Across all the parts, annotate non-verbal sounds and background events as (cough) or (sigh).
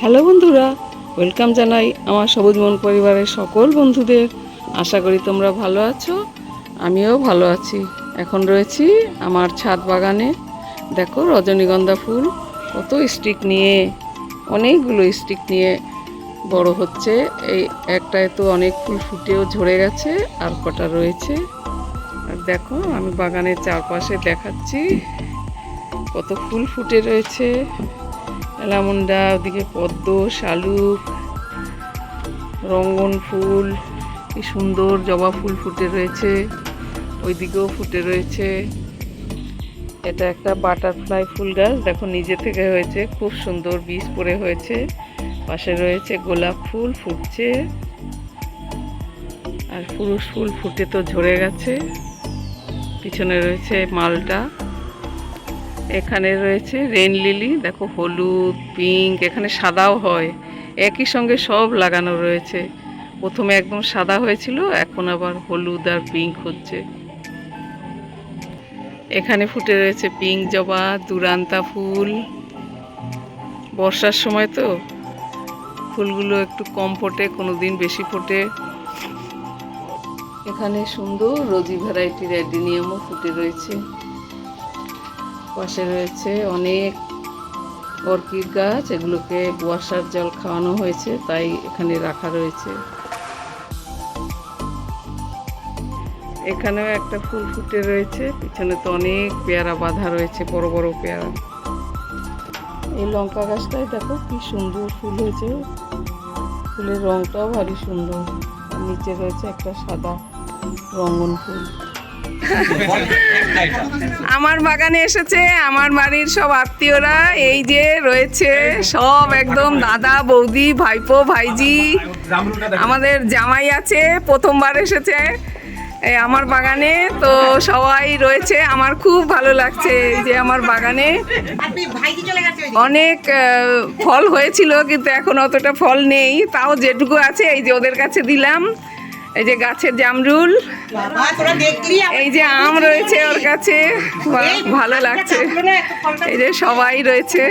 Hello বন্ধুরা, welcome জানাই আমার সবুজ মন পরিবারের সকল বন্ধুদের। আশা করি তোমরা ভালো আছো, আমিও ভালো আছি। এখন রয়েছি আমার ছাদ বাগানে। দেখো রজনীগন্ধা ফুল, কত স্টিক নিয়ে, অনেকগুলো স্টিক নিয়ে বড় হচ্ছে। এই একটায় তো অনেক ফুল ফুটেও ঝরে গেছে, আর কটা রয়েছে। আর দেখো আমি বাগানের চারপাশে দেখাচ্ছি কত ফুল ফুটে রয়েছে। এলামুন্ডা ওদিকে পদ্ম, শালুক, রঙ্গন ফুল, কি সুন্দর জবা ফুল ফুটে রয়েছে, ওইদিকেও ফুটে রয়েছে। এটা একটা বাটারফ্লাই ফুল গাছ, দেখো নিজে থেকে হয়েছে, খুব সুন্দর বীজ পড়ে হয়েছে। পাশে রয়েছে গোলাপ ফুল ফুটছে, আর পুরুষ ফুল ফুটে তো ঝরে গেছে। পিছনে রয়েছে মালটা। এখানে রয়েছে রেন লিলি, দেখো হলুদ, পিঙ্ক, এখানে সাদাও হয়। একই সঙ্গে সব লাগানো রয়েছে। প্রথমে একদম সাদা হয়েছিল, এখন আবার হলুদ আর পিঙ্ক হচ্ছে। এখানে ফুটে রয়েছে পিঙ্ক জবা, দুরান্তা ফুল। বর্ষার সময় তো ফুলগুলো একটু কম ফোটে কোনো দিন বেশি ফোটে। এখানে সুন্দর রোজি ভ্যারাইটির অ্যাডিনিয়ামও ফুটে রয়েছে। পাশে রয়েছে অনেক অর্কিড গাছ, এগুলোকে কুয়াশার জল খাওয়ানো হয়েছে, তাই এখানে রাখা রয়েছে। এখানেও একটা ফুল ফুটে রয়েছে, পিছনে তো অনেক পেয়ারা বাঁধা রয়েছে, বড় বড় পেয়ারা। এই লঙ্কা গাছটাই দেখো কি সুন্দর ফুল হয়েছে। ফুলের রংটাও ভারী সুন্দর। নিচে রয়েছে একটা সাদা রঙ্গন ফুল। আমার বাগানে এসেছে আমার বাড়ির সব আত্মীয়রা এই যে রয়েছে সব একদম দাদা বৌদি ভাইপো ভাইজি আমাদের জামাই আছে প্রথমবার এসেছে এই আমার বাগানে তো সবাই রয়েছে। আমার খুব ভালো লাগছে যে আমার বাগানে। অনেক ফল হয়েছিল কিন্তু এখন অতটা ফল নেই। তাও যেটুকু আছে এই যে ওদের কাছে দিলাম। এই যে গাছের জামরুল। এই যে আম রয়েছে ওর কাছে। ভালো লাগছে। এই যে সবাই রয়েছে।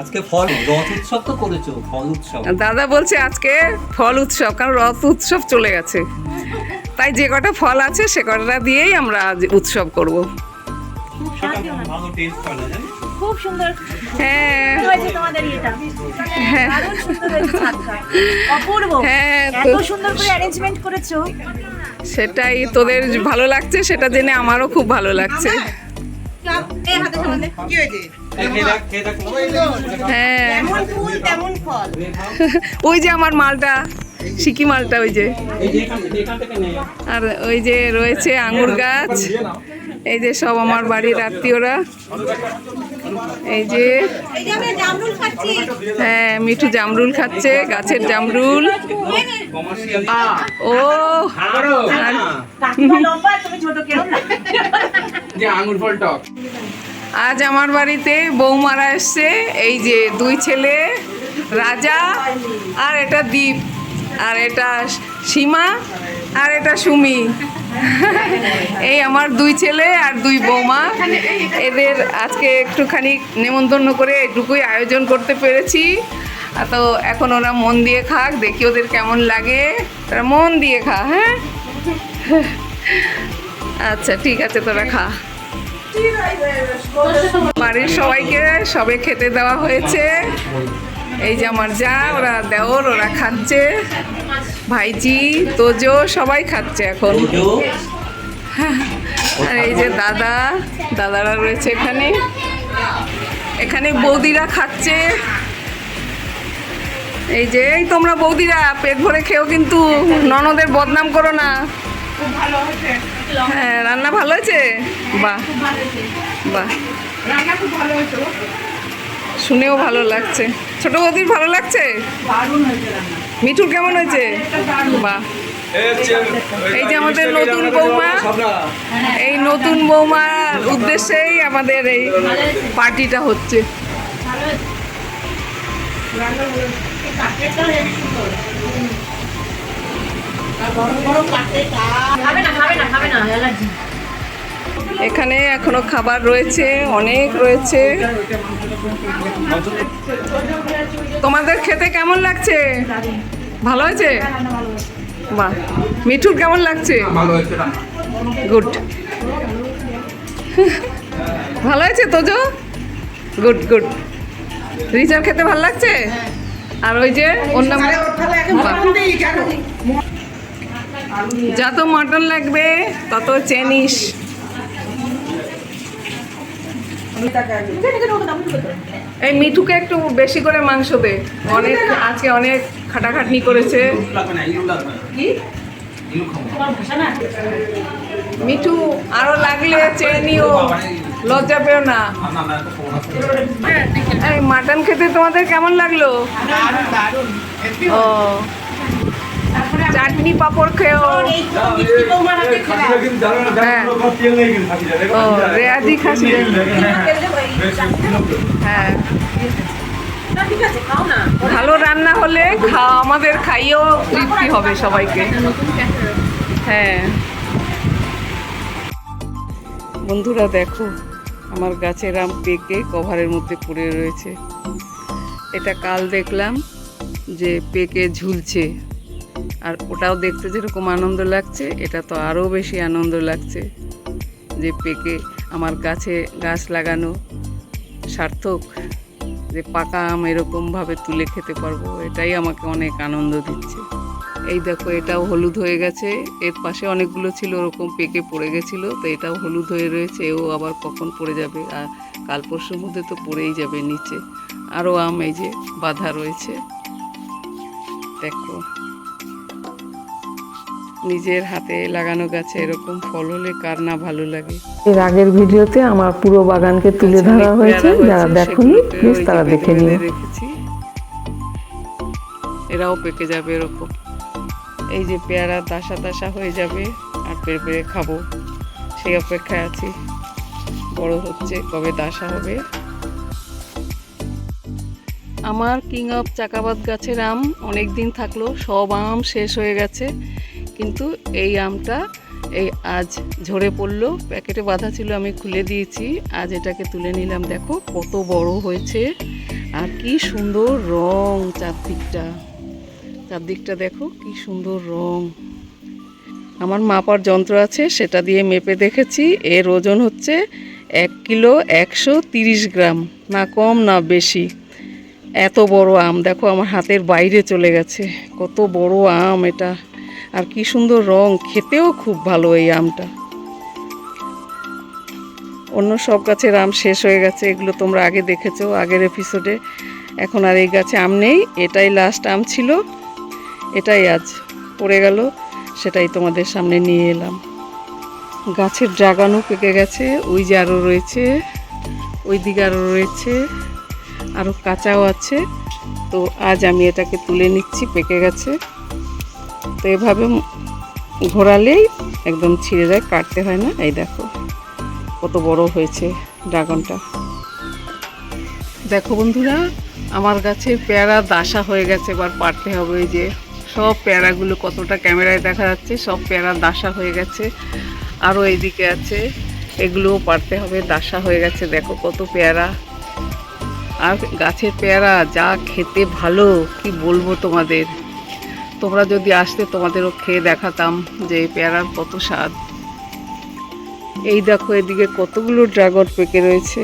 আজকে ফল রথ উৎসব তো করেছ ফল উৎসব। দাদা বলছে আজকে ফল উৎসব কারণ রথ উৎসব চলে গেছে। তাই যে কটা ফল আছে সে কটা দিয়েই আমরা আজ উৎসব করব। খুব সুন্দর। হ্যাঁ। হয়েছে তোমাদের এটা হ্যাঁ। দারুণ সুন্দর হয়েছে অপূর্ব। হ্যাঁ, এত তো- সুন্দর করে অ্যারেঞ্জমেন্ট করেছ। সেটাই তোদের ভালো লাগছে সেটা জেনে আমারও খুব ভালো লাগছে। হ্যাঁ। যেমন ফুল তেমন ফল। (laughs) ওই যে আমার মালটা সিকি মালটা ওই যে। এই যে এখান থেকে- এখান থেকে নে। আর ওই যে রয়েছে আঙুর গাছ। এই যে সব আমার বাড়ির আত্মীয়রা। এই যে হ্যাঁ মিঠু জামরুল খাচ্ছে, গাছের জামরুল। ও, আজ আমার বাড়িতে বৌমারা এসছে, এই যে দুই ছেলে, রাজা, আর এটা দ্বীপ আর এটা সীমা, আর এটা সুমি। (laughs) এই আমার দুই ছেলে আর দুই বৌমা। এদের আজকে একটুখানি নেমন্তন্ন করে এটুকুই আয়োজন করতে পেরেছি। তো এখন ওরা মন দিয়ে খাক, দেখি ওদের কেমন লাগে। তারা মন দিয়ে খা হ্যাঁ? আচ্ছা ঠিক আছে, তোরা খা। বাড়ির সবাইকে, সবে খেতে দেওয়া হয়েছে। এই যে আমার যা, ওরা দেওর, ওরা খাচ্ছে। ভাইজি তোজো সবাই খাচ্ছে এখন। আর এই যে দাদা দাদারা রয়েছে এখানে। এখানে বৌদিরা খাচ্ছে। এই যে এই তোমরা বৌদিরা পেট ভরে খেও কিন্তু ননদের বদনাম করো না। হ্যাঁ রান্না ভালো হয়েছে? বাহ বাহ। শুনেও ভালো লাগছে। ছোট বৌদির ভালো লাগছে? মিঠুর কেমন হয়েছে? বাহ। এই যে আমাদের নতুন বৌমা, এই নতুন বৌমার উদ্দেশ্যেই আমাদের এই পার্টিটা হচ্ছে। না না না এখানে এখনও খাবার রয়েছে অনেক রয়েছে। তোমাদের খেতে কেমন লাগছে? ভালো আছে বাহ মিঠুর কেমন লাগছে? গুড। ভালো আছে তোজো? Good good. রিচার খেতে ভালো লাগছে? আর ওই যে অন্য যত মটন লাগবে তত চেনিস এই মিঠুকে একটু বেশি করে মাংস দে। অনেক আজকে অনেক খাটাখাটনি করেছে। মিঠু, আরও লাগলে চেয়ে নিও। লজ্জা পেও না। মাটন খেতে তোমাদের কেমন লাগল? ও। চাটনি পাপড় খেও হ্যাঁ। ও রেয়াজি খাসি হ্যাঁ ভালো রান্না হলে খা আমাদের খাইয়েও তৃপ্তি হবে সবাইকে। হ্যাঁ। বন্ধুরা দেখো আমার গাছের আম পেকে কভারের মধ্যে পড়ে রয়েছে। এটা কাল দেখলাম যে পেকে ঝুলছে। আর ওটাও দেখতে যেরকম আনন্দ লাগছে, এটা তো আরও বেশি আনন্দ লাগছে যে পেকে আমার গাছে গাছ লাগানো। সার্থক যে পাকা আম এরকমভাবে তুলে খেতে পারব, এটাই আমাকে অনেক আনন্দ দিচ্ছে। এই দেখো, এটাও হলুদ হয়ে গেছে, এর পাশে অনেকগুলো ছিল ওরকম পেকে পড়ে গেছিল, তো এটাও হলুদ হয়ে রয়েছে, এও আবার কখন পড়ে যাবে, আর কাল পরশুর মধ্যে তো পড়েই যাবে নিচে। আরও আম এই যে বাধা রয়েছে। দেখো। নিজের হাতে লাগানো গাছে এরকম ফল হলে কার না ভালো লাগে? এর আগের ভিডিওতে আমার পুরো বাগানকে তুলে ধরা হয়েছে। যারা দেখুনি প্লিজ তারা দেখে নিও। রেখেছি। এরাও পেকে যাবে এরকম। এই যে পেয়ারা দাসা তাসা হয়ে যাবে আর পেরে পেরে খাব। সেই অপেক্ষায় আছি। বড় হচ্ছে কবে দাসা হবে? আমার কিং অফ চাকাবাদ গাছের আম অনেক দিন থাকল সব আম শেষ হয়ে গেছে। কিন্তু এই আমটা এই আজ ঝরে পড়ল। প্যাকেটে বাঁধা ছিল, আমি খুলে দিয়েছি। আজ এটাকে তুলে নিলাম। দেখো কত বড় হয়েছে। আর কি সুন্দর রং চারদিকটা। চারদিকটা দেখো কি সুন্দর রং। আমার মাপার যন্ত্র আছে, সেটা দিয়ে মেপে দেখেছি। এর ওজন হচ্ছে এক কিলো একশো তিরিশ গ্রাম। না কম, না বেশি। এত বড় আম। দেখো আমার হাতের বাইরে চলে গেছে। কত বড় আম এটা। আর কি সুন্দর রং, খেতেও খুব ভালো এই আমটা। অন্য সব গাছের আম শেষ হয়ে গেছে, এগুলো তোমরা আগে দেখেছ আগের এপিসোডে এখন আর এই গাছে আম নেই, এটাই লাস্ট আম ছিল, এটাই আজ পড়ে গেল, সেটাই তোমাদের সামনে নিয়ে এলাম। গাছের ড্রাগানও পেকে গেছে, ওই যে আরও রয়েছে ওই দিকে আরও রয়েছে আরও কাঁচাও আছে, তো আজ আমি এটাকে তুলে নিচ্ছি, পেকে গেছে। তো এভাবে ঘোরালেই একদম ছিঁড়ে যায়, কাটতে হয় না। এই দেখো, কত বড় হয়েছে ড্রাগনটা। দেখো বন্ধুরা, আমার গাছে পেয়ারা দাসা হয়ে গেছে, এবার পারতে হবে যে। সব পেয়ারাগুলো কতটা ক্যামেরায় দেখা যাচ্ছে, সব পেয়ারা দাসা হয়ে গেছে। আরও এইদিকে আছে, এগুলোও পারতে হবে, দাসা হয়ে গেছে। দেখো কত পেয়ারা। আর গাছের পেয়ারা যা খেতে ভালো, কি বলব তোমাদের? তোমরা যদি আসতে তোমাদেরও খেয়ে দেখাতাম যে এই পেয়ারার কত স্বাদ। এই দেখো এদিকে কতগুলো ড্রাগন পেকে রয়েছে।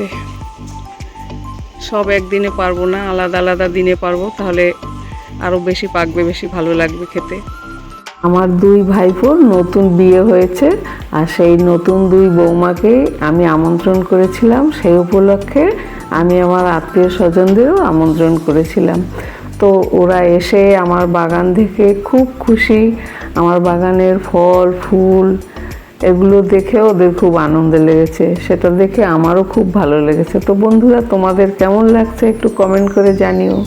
সব একদিনে পারব না, আলাদা আলাদা দিনে পারব, তাহলে আরও বেশি পাকবে, বেশি ভালো লাগবে খেতে। আমার দুই ভাইপোর নতুন বিয়ে হয়েছে, আর সেই নতুন দুই বৌমাকে আমি আমন্ত্রণ করেছিলাম সেই উপলক্ষে আমি আমার আত্মীয় স্বজনদেরও আমন্ত্রণ করেছিলাম। তো ওরা এসে আমার বাগান দেখে খুব খুশি। আমার বাগানের ফল, ফুল এগুলো দেখে ওদের খুব আনন্দ লেগেছে। সেটা দেখে আমারও খুব ভালো লেগেছে। তো বন্ধুরা, তোমাদের কেমন লাগছে একটু কমেন্ট করে জানিও।